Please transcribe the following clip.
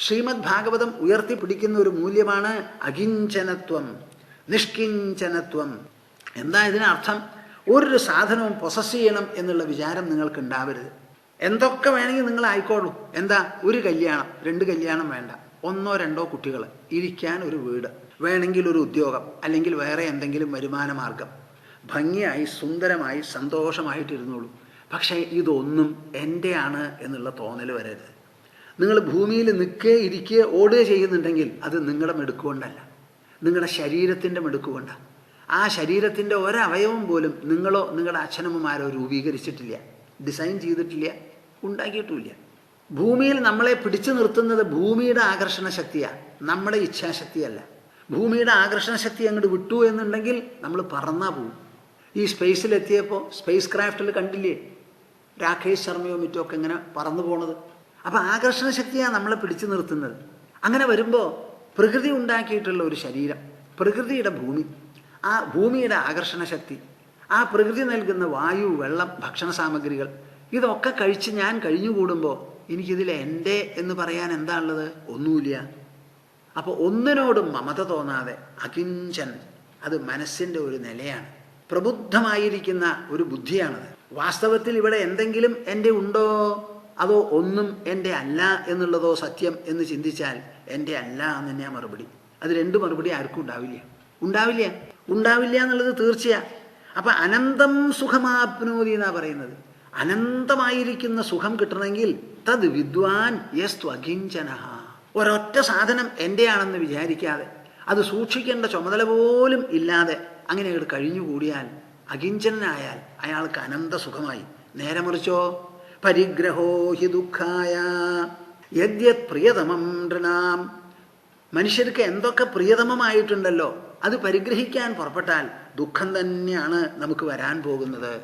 ശ്രീമദ് ഭാഗവതം ഉയർത്തിപ്പിടിക്കുന്ന ഒരു മൂല്യമാണ് അകിഞ്ചനത്വം നിഷ്കിഞ്ചനത്വം. എന്താ ഇതിനർത്ഥം? ഒരു സാധനവും പ്രൊസസ് ചെയ്യണം എന്നുള്ള വിചാരം നിങ്ങൾക്ക് ഉണ്ടാവരുത് എന്തൊക്കെ വേണമെങ്കിൽ നിങ്ങൾ ആയിക്കോളൂ. എന്താ? ഒരു കല്യാണം രണ്ട് കല്യാണം വേണ്ട. ഒന്നോ രണ്ടോ കുട്ടികൾ ഇരിക്കാൻ ഒരു വീട് വേണമെങ്കിൽ ഒരു ഉദ്യോഗം അല്ലെങ്കിൽ വേറെ എന്തെങ്കിലും വരുമാന മാർഗം. ഭംഗിയായി സുന്ദരമായി സന്തോഷമായിട്ടിരുന്നോളൂ. പക്ഷേ ഇതൊന്നും എന്റെയാണ് എന്നുള്ള തോന്നൽ വരരുത്. നിങ്ങൾ ഭൂമിയിൽ നിൽക്കുക ഇരിക്കുക ഓടുക ചെയ്യുന്നുണ്ടെങ്കിൽ അത് നിങ്ങളുടെ മെടുക്കുകൊണ്ടല്ല. നിങ്ങളുടെ ശരീരത്തിന്റെ മെടുക്കുകൊണ്ടാണ് ആ ശരീരത്തിന്റെ ഒരവയവം പോലും നിങ്ങളോ നിങ്ങളുടെ അച്ഛനമ്മമാരോ രൂപീകരിച്ചിട്ടില്ല. ഡിസൈൻ ചെയ്തിട്ടില്ല. ഉണ്ടാക്കിയിട്ടുമില്ല. ഭൂമിയിൽ നമ്മളെ പിടിച്ചു നിർത്തുന്നത് ഭൂമിയുടെ ആകർഷണ ശക്തിയാണ് നമ്മുടെ ഇച്ഛാശക്തിയല്ല. ഭൂമിയുടെ ആകർഷണ ശക്തി അങ്ങോട്ട് വിട്ടു എന്നുണ്ടെങ്കിൽ നമ്മൾ പറന്നാ പോകും ഈ സ്പേസിലെത്തിയപ്പോൾ സ്പേസ് ക്രാഫ്റ്റിൽ കണ്ടില്ലേ? രാകേഷ് ശർമ്മയോ മറ്റോ ഒക്കെ ഇങ്ങനെ പറന്നു പോണത്. അപ്പം ആകർഷണ ശക്തിയാണ് നമ്മളെ പിടിച്ചു നിർത്തുന്നത്. അങ്ങനെ വരുമ്പോൾ പ്രകൃതി ഉണ്ടാക്കിയിട്ടുള്ള ഒരു ശരീരം പ്രകൃതിയുടെ ഭൂമി ആ ഭൂമിയുടെ ആകർഷണ ശക്തി ആ പ്രകൃതി നൽകുന്ന വായു വെള്ളം ഭക്ഷണ സാമഗ്രികൾ ഇതൊക്കെ കഴിച്ച് ഞാൻ കഴിഞ്ഞുകൂടുമ്പോൾ എനിക്കിതിൽ എന്റെ എന്ന് പറയാൻ എന്താണുള്ളത് ഒന്നുമില്ല. അപ്പോൾ ഒന്നിനോടും മമത തോന്നാതെ അകിഞ്ചൻ അത് മനസ്സിന്റെ ഒരു നിലയാണ്. പ്രബുദ്ധമായിരിക്കുന്ന ഒരു ബുദ്ധിയാണത്. വാസ്തവത്തിൽ ഇവിടെ എന്തെങ്കിലും എന്റെ ഉണ്ടോ? അതോ ഒന്നും എന്റെ അല്ല എന്നുള്ളതോ സത്യം എന്ന് ചിന്തിച്ചാൽ എന്റെ അല്ല എന്ന് തന്നെയാണ് മറുപടി. അത് രണ്ട് മറുപടി ആർക്കും ഉണ്ടാവില്ല. ഉണ്ടാവില്ല. ഉണ്ടാവില്ല എന്നുള്ളത് തീർച്ചയാ. അപ്പം അനന്തം സുഖമാപ്നോതി എന്നാ പറയുന്നത്. അനന്തമായിരിക്കുന്ന സുഖം കിട്ടണമെങ്കിൽ തത് വിദ്വാൻ യസ്തു അകിഞ്ചന ഒരൊറ്റ സാധനം എന്റെയാണെന്ന് വിചാരിക്കാതെ അത് സൂക്ഷിക്കേണ്ട ചുമതല പോലും ഇല്ലാതെ അങ്ങനെ കഴിഞ്ഞുകൂടിയാൽ അകിഞ്ചനായാൽ അയാൾക്ക് അനന്ത സുഖമായി. നേരെ മറിച്ചോ? പരിഗ്രഹോ ഹി ദുഃഖായ. യദ്യത് പ്രിയതമം നൃണാം. മനുഷ്യർക്ക് എന്തൊക്കെ പ്രിയതമമായിട്ടുണ്ടല്ലോ അത് പരിഗ്രഹിക്കാൻ പുറപ്പെട്ടാൽ ദുഃഖം തന്നെയാണ് നമുക്ക് വരാൻ പോകുന്നത്.